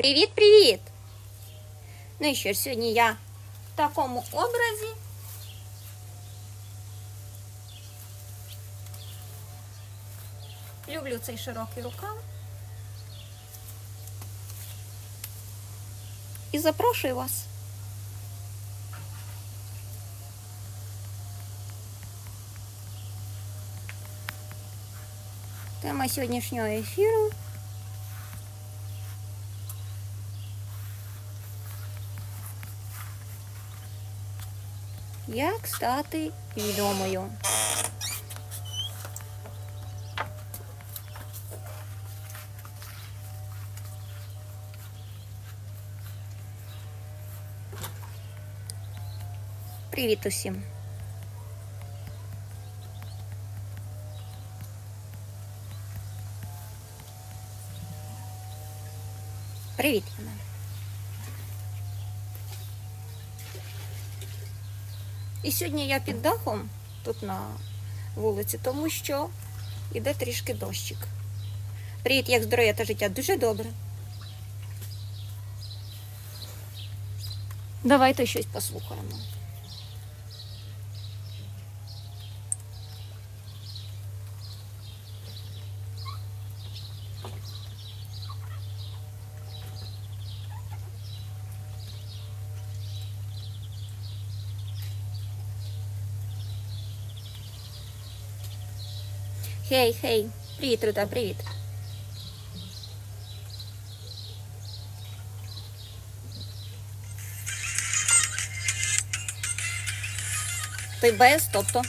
Привіт-привіт! Ну і що ж, сьогодні я в такому образі. Люблю цей широкий рукав. І запрошую вас. Тема сьогоднішнього ефіру Як стати відомою? Привіт усім! Привіт, Яна. І сьогодні я під дахом тут на вулиці, тому що йде трішки дощик. Привіт, як здоров'я та життя? Дуже добре. Давайте щось послухаємо. Хей, хей, привіт, Рута, привіт. Ти без, тобто.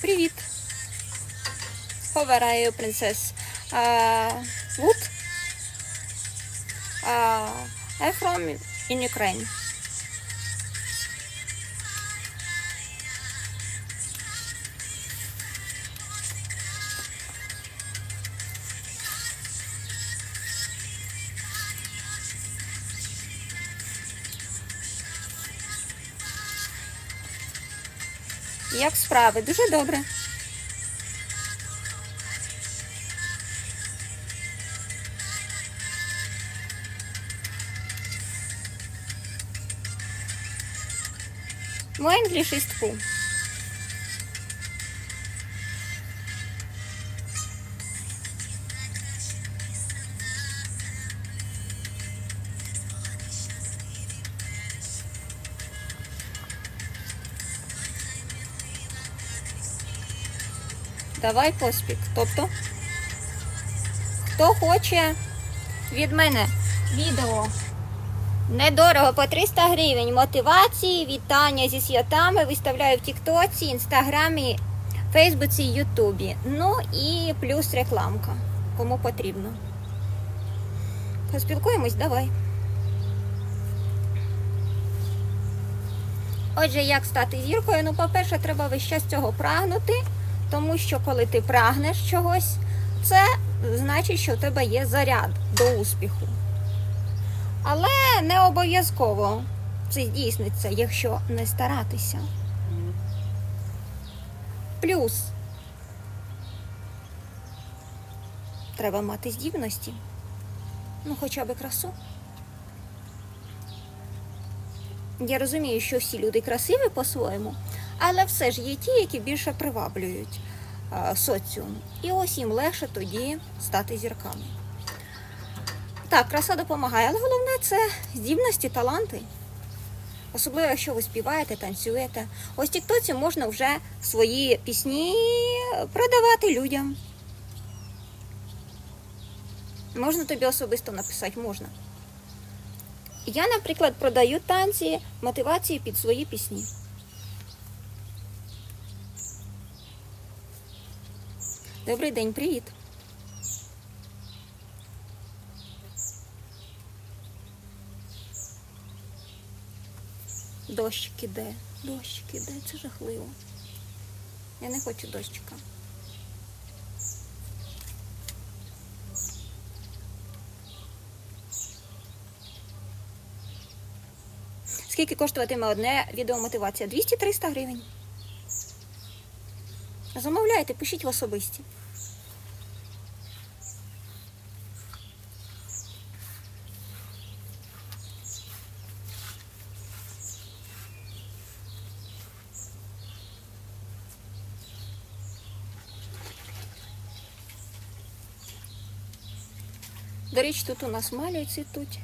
Привіт. How are you, Uh? Uh, from in Ukraine. Як справи? Дуже добре. English. Давай поспік. Тобто, хто хоче від мене відео Недорого по 300 гривень. Мотивації, вітання зі святами виставляю в Тіктоці, Інстаграмі, Фейсбуці, Ютубі. Ну і плюс рекламка. Кому потрібно. Поспілкуємось, давай. Отже, як стати зіркою? Ну, по-перше, треба весь час цього прагнути, тому що коли ти прагнеш чогось, це значить, що в тебе є заряд до успіху. Але не обов'язково це здійсниться, якщо не старатися. Плюс треба мати здібності. Ну, хоча б красу. Я розумію, що всі люди красиві по-своєму, але все ж є ті, які більше приваблюють соціум. І ось їм легше тоді стати зірками. Так, краса допомагає, але головне це здібності, таланти. Особливо, якщо ви співаєте, танцюєте. Ось Тіктоці можна вже свої пісні продавати людям. Можна тобі особисто написати, можна. Я, наприклад, продаю танці, мотивації під свої пісні. Добрий день, привіт. Дощик іде, дощик іде, це жахливо. Я не хочу дощика. Скільки коштуватиме одне відеомотивація? 200-300 гривень. Замовляйте, пишіть в особисті. До речі, тут у нас малюють цвітуть.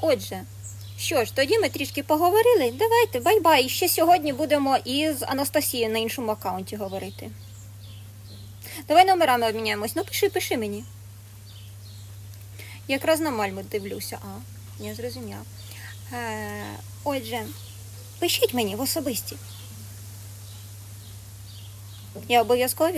Отже, що ж, тоді ми трішки поговорили. Давайте, бай-бай. І Ще сьогодні будемо із Анастасією на іншому аккаунті говорити. Давай номерами обміняємось. Ну, пиши, пиши мені. Якраз на мальму дивлюся. А, я зрозуміла. Е, отже, пишіть мені в особисті. Я обов'язково